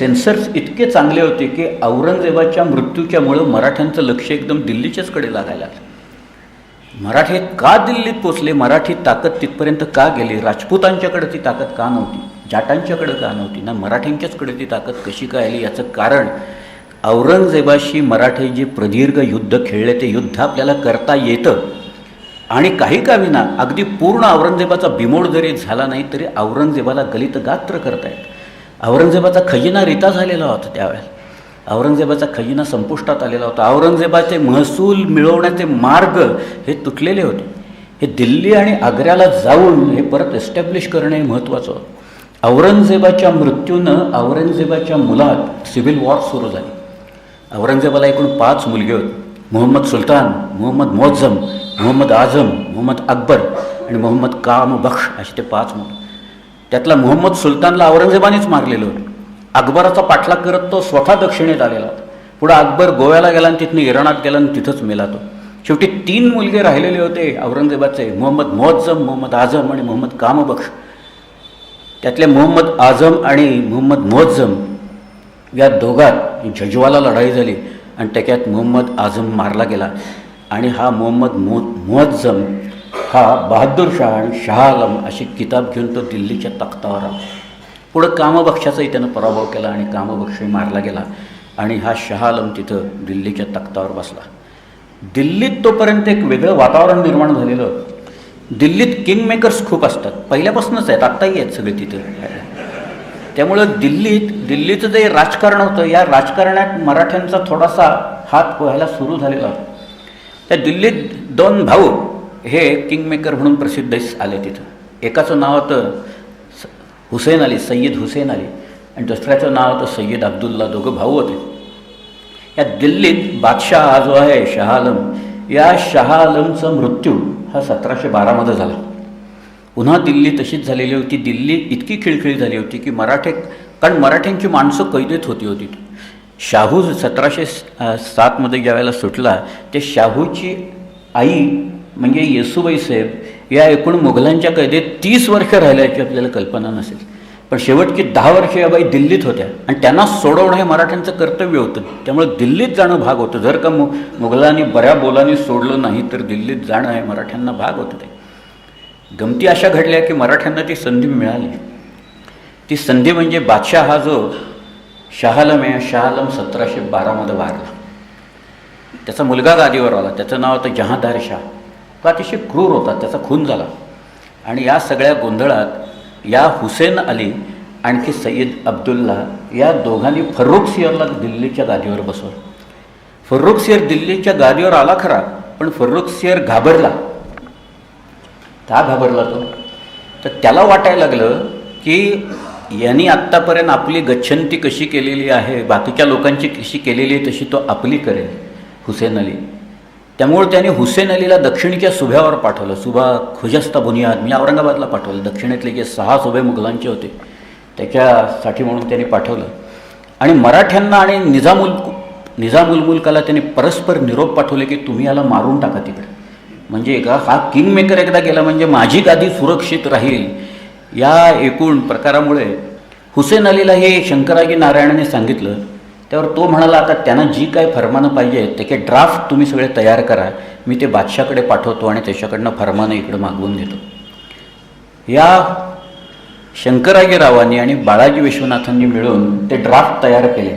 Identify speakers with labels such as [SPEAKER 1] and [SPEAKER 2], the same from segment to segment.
[SPEAKER 1] Sensors इतके चांगले होते की औरंगजेबाच्या मृत्यूच्यामुळं मराठ्यांचं लक्ष एकदम दिल्लीच्याचकडे लागायला मराठे का दिल्लीत पोचले? मराठी ताकद तिथपर्यंत का गेली? राजपूतांच्याकडे ती ताकद का नव्हती? जाटांच्याकडे का नव्हती? ना मराठ्यांच्याचकडे ती ताकद कशी काय आली? याचं कारण औरंगजेबाशी मराठी जे प्रदीर्घ युद्ध खेळले ते युद्ध आपल्याला करता येतं. आणि काही का विना अगदी पूर्ण औरंगजेबाचा बिमोड जरी झाला नाही तरी औरंगजेबाला गलित गात्र करतायत औरंगजेबाचा खजिना रिता झालेला होता त्यावेळेला औरंगजेबाचा खजिना संपुष्टात आलेला होता. औरंगजेबाचे महसूल मिळवण्याचे मार्ग हे तुटलेले होते. हे दिल्ली आणि आग्र्याला जाऊन हे परत एस्टॅब्लिश करणे महत्त्वाचं होतं. औरंगजेबाच्या मृत्यूनं औरंगजेबाच्या मुलात सिव्हिल वॉर सुरू झाली. औरंगजेबाला एकूण पाच मुलगे होते. मोहम्मद सुलतान मोहम्मद मोअज्जम मोहम्मद आझम मोहम्मद अकबर आणि मोहम्मद काम बख्श असे ते पाच मुलं. त्यातला मोहम्मद सुलतानला औरंगजेबानेच मारलेलं होतं. अकबराचा पाठलाग करत तो स्वतः दक्षिणेत आलेला होता. पुढं अकबर गोव्याला गेला आणि तिथनं इराणात गेला आणि तिथंच मेला तो. शेवटी तीन मुलगे राहिलेले होते औरंगजेबाचे मोहम्मद मोहज्जम मोहम्मद आझम आणि मोहम्मद कामबक्ष त्यातले मोहम्मद आझम आणि मोहम्मद मोहज्जम या दोघात झज्वाला लढाई झाली आणि त्याच्यात मोहम्मद आझम मारला गेला. आणि हा मोहम्मद मो मोहज्जम हा बहादूर शाह आणि शाह आलम अशी किताब घेऊन तो दिल्लीच्या तख्तावर आला. पुढं कामबक्षाचाही त्यानं पराभव केला आणि कामबक्षही मारला गेला आणि हा शाह आलम तिथं दिल्लीच्या तख्तावर बसला. दिल्लीत तोपर्यंत एक वेगळं वातावरण निर्माण झालेलं. दिल्लीत किंग मेकर्स खूप असतात. पहिल्यापासूनच आहेत. आत्ताही आहेत सगळे तिथं. त्यामुळं दिल्लीत दिल्लीचं जे राजकारण होतं या राजकारणात मराठ्यांचा थोडासा हात पोहायला सुरू झालेला. होता त्या दिल्लीत दोन भाऊ हे किंगमेकर म्हणून प्रसिद्ध आले तिथं. एकाचं नाव होतं स- हुसेन अली सय्यद हुसेन अली. आणि दुसऱ्याचं नाव होतं सय्यद अब्दुल्ला. दोघं भाऊ होते. या दिल्लीत बादशाह हा जो आहे शहा आलम या शहा आलमचा मृत्यू हा सतराशे बारामध्ये झाला. पुन्हा दिल्ली तशीच झालेली होती. दिल्ली इतकी खिळखिळी झाली होती की मराठे कारण मराठ्यांची माणसं कैदेत होती होती शाहू सतराशे सातमध्ये ज्यावेळेला सुटला ते शाहूची आई म्हणजे येसुबाई साहेब या एकूण मुघलांच्या कैदेत तीस वर्ष राहिल्याची आपल्याला कल्पना नसेल. पण शेवटची दहा वर्ष या बाई दिल्लीत होत्या आणि त्यांना सोडवणं हे मराठ्यांचं कर्तव्य होतं. त्यामुळे दिल्लीत जाणं भाग होतं. जर का मु मुघलांनी बऱ्या बोलांनी सोडलं नाही तर दिल्लीत जाणं हे मराठ्यांना भाग होतं ते. गमती अशा घडल्या की मराठ्यांना ती संधी मिळाली ती संधी म्हणजे बादशाह हा जो शहालम आहे शहालम सतराशे बारामध्ये वारला. त्याचा मुलगा गादीवर आला. त्याचं नाव होतं जहादार शाह. तो अतिशय क्रूर होता त्याचा खून झाला. आणि या सगळ्या गोंधळात या हुसेन अली आणखी सय्यद अब्दुल्ला या दोघांनी फर्रुख सियरला दिल्लीच्या गादीवर बसवलं. फर्रुख सियर दिल्लीच्या गादीवर आला खरा पण फर्रुख सियर घाबरला. का घाबरला तो? तर त्याला वाटायला लागलं की यांनी आत्तापर्यंत आपली गच्छंती कशी केलेली आहे बाकीच्या लोकांची कशी केलेली आहे तशी तो आपली करेल हुसेन अली. त्यामुळे त्याने हुसेन अलीला दक्षिणेच्या सुभ्यावर पाठवलं. सुभा खुजस्ता बुनियाद म्हणजे औरंगाबादला पाठवलं. दक्षिणेतले जे सहा सुभे मुघलांचे होते त्याच्यासाठी म्हणून त्यांनी पाठवलं. आणि मराठ्यांना आणि निजामुल निजामुल मुलकाला त्याने परस्पर निरोप पाठवले की तुम्ही याला मारून टाका तिकडे. म्हणजे एका हा किंग मेकर एकदा गेला म्हणजे माझी गादी सुरक्षित राहील. या एकूण प्रकारामुळे हुसेन अलीला हे शंकराजी नारायणाने सांगितलं त्यावर तो म्हणाला आता त्यांना जी काय फरमानं पाहिजे त्याचे ड्राफ्ट तुम्ही सगळे तयार करा. मी ते बादशाकडे पाठवतो आणि त्याच्याकडनं फरमानं इकडं मागवून घेतो या शंकराजीरावांनी आणि बाळाजी विश्वनाथांनी मिळून ते ड्राफ्ट तयार केले.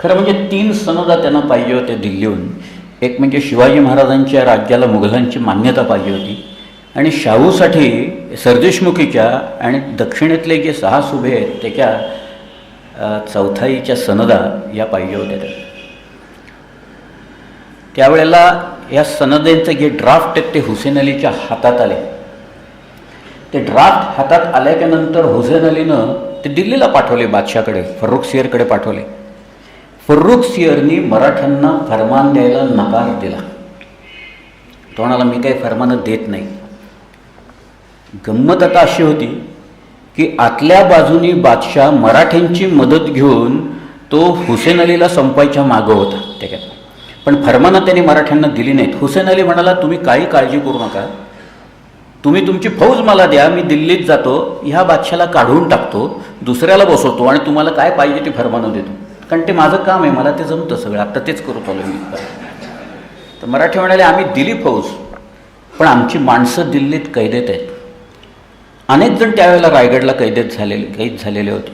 [SPEAKER 1] खरं म्हणजे तीन सनदा त्यांना पाहिजे होते दिल्लीहून. एक म्हणजे शिवाजी महाराजांच्या राज्याला मुघलांची मान्यता पाहिजे होती. आणि शाहूसाठी सरदेशमुखीच्या आणि दक्षिणेतले जे सहा सुभे आहेत त्याच्या चौथाईच्या सनदा या पाहिजे होत्या त्या. त्यावेळेला या सनदेचं जे ड्राफ्ट आहेत ते हुसेन अलीच्या हातात आले. ते ड्राफ्ट हातात आल्याच्यानंतर हुसेन अलीनं ते दिल्लीला पाठवले बादशाकडे फर्रुख सियरकडे पाठवले. फर्रुख सियरनी मराठ्यांना फरमान द्यायला नकार दिला. तो म्हणाला मी काही फरमानं देत नाही. गंमत आता अशी होती की आतल्या बाजूनी बादशाह मराठ्यांची मदत घेऊन तो हुसेन अलीला संपायच्या मागं होता. त्याच्यात पण फरमानं त्याने मराठ्यांना दिली नाहीत. हुसेन अली म्हणाला तुम्ही काही काळजी करू नका. तुम्ही तुमची फौज मला द्या. मी दिल्लीत जातो. ह्या बादशाला काढून टाकतो. दुसऱ्याला बसवतो आणि तुम्हाला काय पाहिजे ते फरमानं देतो. कारण ते माझं काम आहे. मला ते जमतं सगळं. आता तेच करू आलो मी. तर मराठी म्हणाले आम्ही दिली फौज पण आमची माणसं दिल्लीत कैदेत आहेत. अनेक जण त्यावेळेला रायगडला कैदेत झालेले कैद झालेले होते.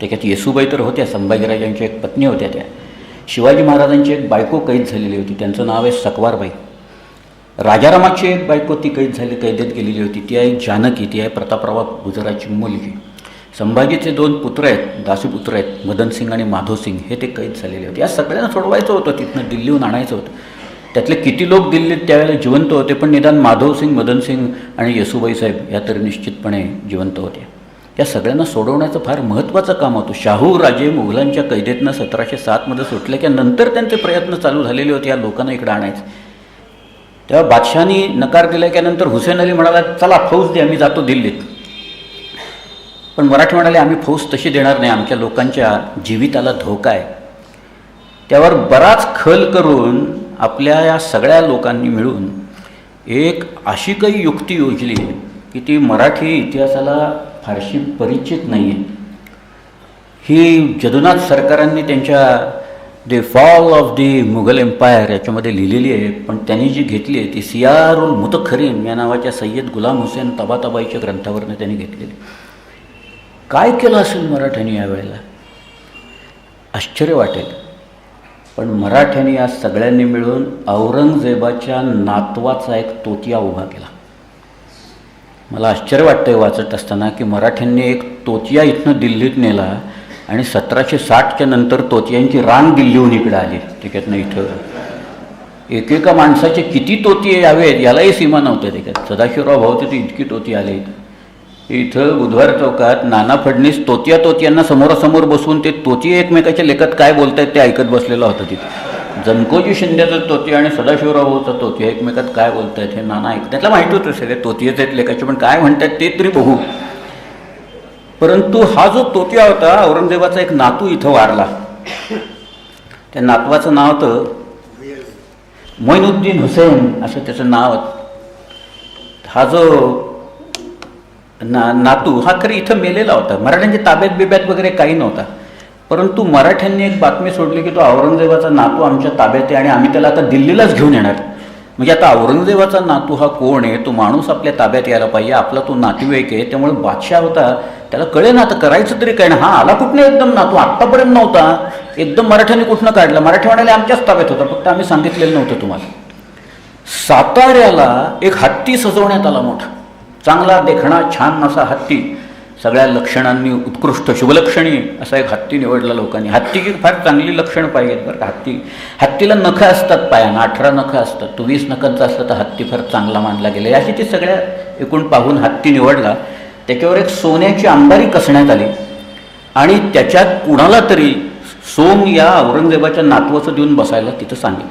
[SPEAKER 1] त्याच्यात येसुबाई तर होत्या संभाजीराजांच्या एक पत्नी होत्या त्या. शिवाजी महाराजांची एक बायको कैद झालेली होती त्यांचं नाव आहे सकवारबाई. राजारामाची एक बायको ती कैद झाली कैदेत गेलेली होती. ती आहे जानकी ती आहे प्रतापराव गुजराची मुलगी. संभाजीचे दोन पुत्र आहेत दासीपुत्र आहेत मदनसिंग आणि माधवसिंग हे ते कैद झालेले होते. या सगळ्यांना सोडवायचं होतं तिथनं दिल्लीहून आणायचं होतं. त्यातले किती लोक दिल्लीत त्यावेळेला जिवंत होते पण निदान माधवसिंग मदनसिंग आणि येसुबाई साहेब या तरी निश्चितपणे जिवंत होत्या या सगळ्यांना सोडवण्याचं फार महत्त्वाचं काम होतं. शाहू राजे मुघलांच्या कैदेतनं सतराशे सातमध्ये सुटले की नंतर त्यांचे प्रयत्न चालू झालेले होते या लोकांना इकडं आणायचं. तेव्हा बादशहानी नकार दिला की नंतर हुसेन अली म्हणाला चला फौज दे आम्ही जातो दिल्लीत. पण मराठी म्हणाले आम्ही फौज तशी देणार नाही आमच्या लोकांच्या जीविताला धोका आहे. त्यावर बराच खल करून आपल्या या सगळ्या लोकांनी मिळून एक अशी काही युक्ती योजली की ती मराठी इतिहासाला फारशी परिचित नाही आहे ही जदुनाथ सरकारांनी त्यांच्या the fall of the Mughal empire याच्यामध्ये लिहिलेली आहे पण त्यांनी जी घेतली आहे ती सियारुल मुतखरीन या नावाच्या सय्यद गुलाम हुसेन तबातबाईच्या ग्रंथावरनं त्यांनी घेतलेली काय केलं असेल मराठ्यांनी यावेळेला? आश्चर्य वाटेल. पण मराठ्यांनी या सगळ्यांनी मिळून औरंगजेबाच्या नातवाचा एक तोतिया उभा केला. मला आश्चर्य वाटतंय वाचत असताना की मराठ्यांनी एक तोतिया इथनं दिल्लीत नेला आणि सतराशे साठच्या नंतर तोतियांची रांग दिल्लीहून इकडे आली. त्याच्यातनं इथं. एकेका माणसाचे किती तोतिये यावेत? यालाही सीमा नव्हत्या. त्याच्यात सदाशिवराव भाऊ तिथे इतकी तोती आले इथं बुधवार चौकात नाना फडणीस तोतिया तोतियांना समोरासमोर बसवून ते तोती एकमेकाच्या लेखात काय बोलतायत ते ऐकत बसलेलं होतं तिथं. जनकोजी शिंद्याचं तोतिया आणि सदाशिवराव भाऊचा तोतिया एकमेकात काय बोलतायत हे नाना ऐक त्यातलं माहिती होतं सगळे. तोतियेच आहेत लेखाचे पण काय म्हणतात ते तरी बघू. परंतु हा जो तोतिया होता औरंगजेबाचा एक नातू इथं वारला. त्या नातवाचं नाव होतं मोईनुद्दीन हुसेन असं त्याचं नाव हा जो ना नातू हा खरं इथं मेलेला होता. मराठ्यांच्या ताब्यात बिब्यात वगैरे काही नव्हता. परंतु मराठ्यांनी एक बातमी सोडली की तो औरंगजेबाचा नातू आमच्या ताब्यात आहे आणि आम्ही त्याला आता दिल्लीलाच घेऊन येणार. म्हणजे आता औरंगजेबाचा नातू हा कोण आहे? तो माणूस आपल्या ताब्यात यायला पाहिजे. आपला तो नातेवाईक आहे. त्यामुळे बादशाह होता. त्याला कळे ना आता करायचं तरी काय ना? हा आला कुठनं एकदम नातू? आत्तापर्यंत नव्हता. एकदम मराठ्यांनी कुठनं काढला? मराठी म्हणाले आमच्याच ताब्यात होता. फक्त आम्ही सांगितलेलं नव्हतं तुम्हाला. साताऱ्याला एक हत्ती सजवण्यात आला मोठा. चांगला देखणा छान असा हत्ती. सगळ्या लक्षणांनी उत्कृष्ट शुभलक्षणी असा एक हत्ती निवडला लोकांनी. हत्तीची फार चांगली लक्षणं पाहिजेत बरं का. हत्ती हत्तीला नखं असतात पायांना अठरा नखं असतात. तो वीस नखांचा असला तर हत्ती फार चांगला मानला गेला. अशी ती सगळ्या एकूण पाहून हत्ती निवडला. त्याच्यावर एक सोन्याची अंबारी कसण्यात आली. आणि त्याच्यात कुणाला तरी सोम या औरंगजेबाच्या नातवाचं देऊन बसायला तिथं सांगितलं.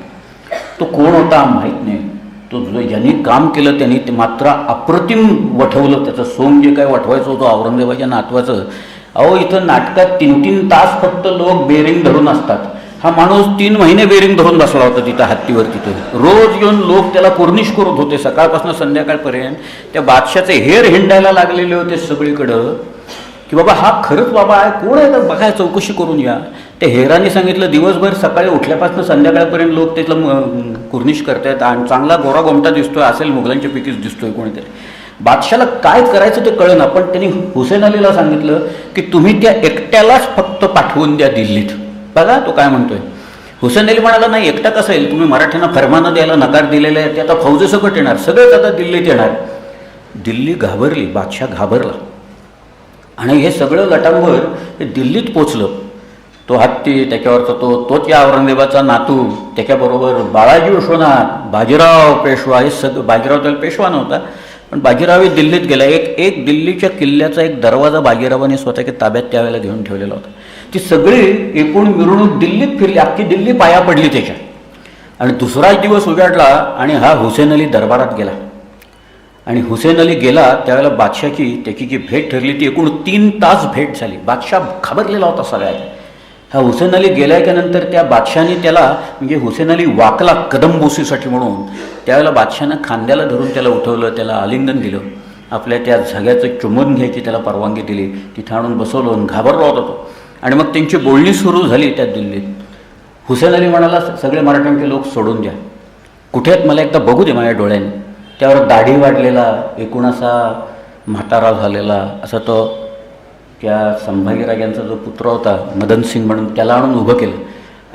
[SPEAKER 1] तो कोण होता माहीत नाही. तो ज्यांनी काम केलं त्यांनी ते मात्र अप्रतिम वठवलं. त्याचं सोंग जे काय वठवायचं होतं औरंगजेबाच्या नातवाचं अहो इथं नाटकात तीन तीन तास फक्त लोक बेरिंग धरून असतात. हा माणूस तीन महिने बेरिंग धरून बसला होता तिथं हत्तीवर तिथं. रोज येऊन लोक त्याला कुर्निश करत होते. सकाळपासून संध्याकाळपर्यंत त्या बादशाचे हेर हिंडायला लागलेले होते सगळीकडं की बाबा हा खरंच बाबा आहे कोण आहे? तर बघाय चौकशी करून या. त्या हेराने सांगितलं दिवसभर सकाळी उठल्यापासून संध्याकाळपर्यंत लोक त्याला कुर्निश करतायत आणि चांगला गोरा गोमटा दिसतोय असेल मुघलांच्या पैकीच दिसतोय कोणीतरी. बादशाला काय करायचं ते कळेना पण त्यांनी हुसेन अलीला सांगितलं की तुम्ही त्या एकट्यालाच फक्त पाठवून द्या दिल्लीत. बघा तो काय म्हणतोय. हुसेन अली म्हणाला नाही एकटा कसं येईल तुम्ही मराठ्यांना फरमानं द्यायला नकार दिलेला आहे. ते आता फौजेसकट येणार. सगळेच आता दिल्लीत येणार. दिल्ली घाबरली बादशाह घाबरला. आणि हे सगळं लटांवर दिल्लीत पोचलं. तो हत्ती त्याच्यावरचा तो तोच या औरंगजेबाचा नातू त्याच्याबरोबर बाळाजी विश्वनाथ बाजीराव पेशवा हे सगळं बाजीराव त्याला पेशवा नव्हता पण बाजीराव हे दिल्लीत गेला. एक एक दिल्लीच्या किल्ल्याचा एक दरवाजा बाजीरावाने स्वतःच्या ताब्यात त्यावेळेला घेऊन ठेवलेला होता. ती सगळी एकूण मिरवणूक दिल्लीत फिरली अख्खी दिल्ली पाया पडली त्याच्या. आणि दुसराच दिवस उजाडला आणि हा हुसेन अली दरबारात गेला. आणि हुसेन अली गेला त्यावेळेला बादशाची त्याची जी भेट ठरली ती एकूण तीन तास भेट झाली. बादशाह घाबरलेला होता सगळ्यात. हा हुसेन अली गेल्याच्यानंतर त्या बादशाने त्याला म्हणजे हुसेन अली वाकला कदमबोसीसाठी म्हणून त्यावेळेला बादशानं खांद्याला धरून त्याला उठवलं त्याला आलिंगन दिलं. आपल्या त्या झग्याचं चुंबन घ्यायची त्याला परवानगी दिली. तिथं आणून बसवलं आणि घाबरला होता तो. आणि मग त्यांची बोलणी सुरू झाली त्या दिल्लीत. हुसेन अली म्हणाला सगळे मराठ्यांचे लोक सोडून द्या. कुठे आहेत मला एकदा बघू दे माझ्या डोळ्याने. त्यावर दाढी वाढलेला एकूण असा म्हातारा झालेला असा तो त्या संभाजीराजांचा जो पुत्र होता मदन सिंग म्हणून त्याला आणून उभं केलं.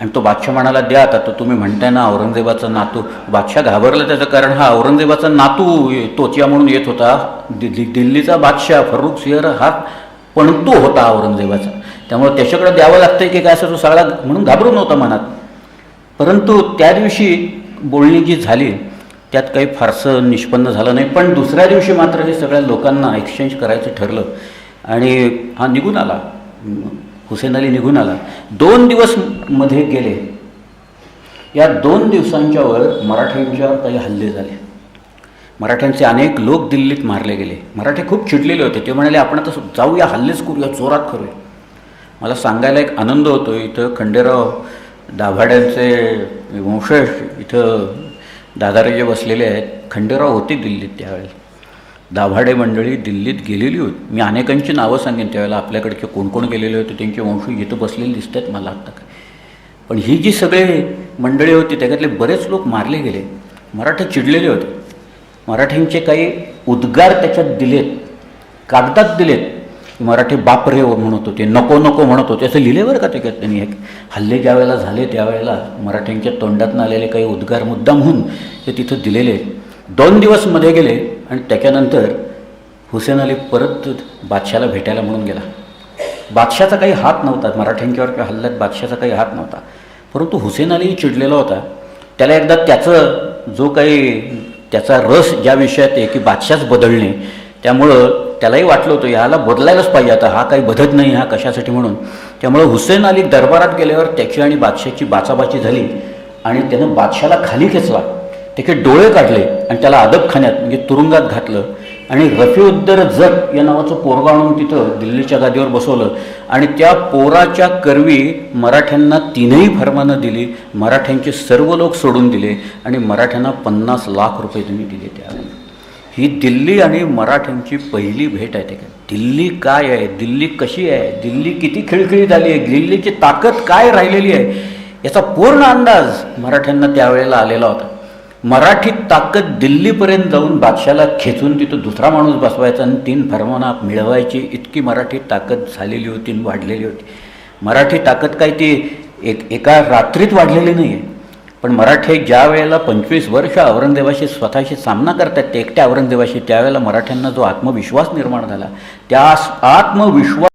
[SPEAKER 1] आणि तो बादशाह म्हणाला द्या आता तर तुम्ही म्हणताय ना औरंगजेबाचा नातू बादशाह घाबरला त्याचं कारण हा औरंगजेबाचा नातू तोचिया म्हणून येत होता. दिल्ली दिल्लीचा बादशाह फरुख सिंह हा पणतू होता औरंगजेबाचा. त्यामुळे त्याच्याकडे द्यावं लागतंय की काय असं तो सगळा म्हणून घाबरून नव्हता मनात. परंतु त्या दिवशी बोलणी जी झाली त्यात काही फारसं निष्पन्न झालं नाही. पण दुसऱ्या दिवशी मात्र हे सगळ्या लोकांना एक्सचेंज करायचं ठरलं. आणि हा निघून आला. हुसेन अली निघून आला. दोन दिवसमध्ये गेले. या दोन दिवसांच्या वर मराठ्यांच्यावर काही हल्ले झाले. मराठ्यांचे अनेक लोक दिल्लीत मारले गेले. मराठे खूप चिडलेले होते. ते म्हणाले आपण आता जाऊया हल्लेच करूया जोरात करूया. मला सांगायला एक आनंद होतो. इथं खंडेराव दाभाड्यांचे वंशज इथं दादाराजे बसलेले आहेत. खंडेराव होते दिल्लीत त्यावेळेस. दाभाडे मंडळी दिल्लीत गेलेली होती. मी अनेकांची नावं सांगेन त्यावेळेला आपल्याकडचे कोण कोण गेलेले होते त्यांचे वंशू इथं बसलेले दिसत आहेत मला आत्ता काय. पण ही जी सगळे मंडळी होती त्याच्यातले बरेच लोक मारले गेले. मराठे चिडलेले होते. मराठ्यांचे काही उद्गार त्याच्यात दिलेत कागदात दिलेत. मराठी बापरे हो म्हणत होते नको नको म्हणत होते. असं लिहिले बरं का त्याच्यात त्यांनी एक हल्ले ज्या वेळेला झाले त्यावेळेला मराठ्यांच्या तोंडातून आलेले काही उद्गार मुद्दाम होऊन ते तिथं दिलेले आहेत. दोन दिवसमध्ये गेले आणि त्याच्यानंतर हुसेन अली परत बादशाला भेटायला म्हणून गेला. बादशाचा काही हात नव्हता. मराठ्यांच्यावर किंवा हल्ल्यात बादशाचा काही हात नव्हता. परंतु हुसेन अली चिडलेला होता. त्याला एकदा त्याचं जो काही त्याचा रस ज्या विषयात आहे की बादशाच बदलणे त्यामुळं त्यालाही वाटलं होतं ह्याला बदलायलाच पाहिजे आता. हा काही बदत नाही हा कशासाठी म्हणून. त्यामुळं हुसेन अली दरबारात गेल्यावर त्याची आणि बादशाची बाचाबाची झाली आणि त्यानं बादशाला खाली खेचला. त्याचे डोळे काढले आणि त्याला अदबखान्यात म्हणजे तुरुंगात घातलं. आणि रफीउद्दर जट या नावाचं पोरगा आणून तिथं दिल्लीच्या गादीवर बसवलं. आणि त्या पोराच्या करवी मराठ्यांना तीनही फरमानं दिली मराठ्यांचे सर्व लोक सोडून दिले आणि मराठ्यांना पन्नास लाख रुपये त्यांनी दिले त्यावेळी ही दिल्ली आणि मराठ्यांची पहिली भेट आहे ते. काय दिल्ली काय आहे? दिल्ली कशी आहे? दिल्ली किती खिळखिळी झाली आहे? दिल्लीची ताकद काय राहिलेली आहे? याचा पूर्ण अंदाज मराठ्यांना त्यावेळेला आलेला होता. मराठी ताकद दिल्लीपर्यंत जाऊन बादशाला खेचून तिथं दुसरा माणूस बसवायचा आणि तीन फरमाना मिळवायची. इतकी मराठी ताकद झालेली होती आणि वाढलेली होती. मराठी ताकद काय ती एक एका रात्रीत वाढलेली नाही आहे पण मराठे ज्या वेळेला पंचवीस वर्ष औरंगजेबाशी स्वतःशी सामना करतात ते एकट्या औरंगजेबाशी त्यावेळेला मराठ्यांना जो आत्मविश्वास निर्माण झाला त्या आत्मविश्वास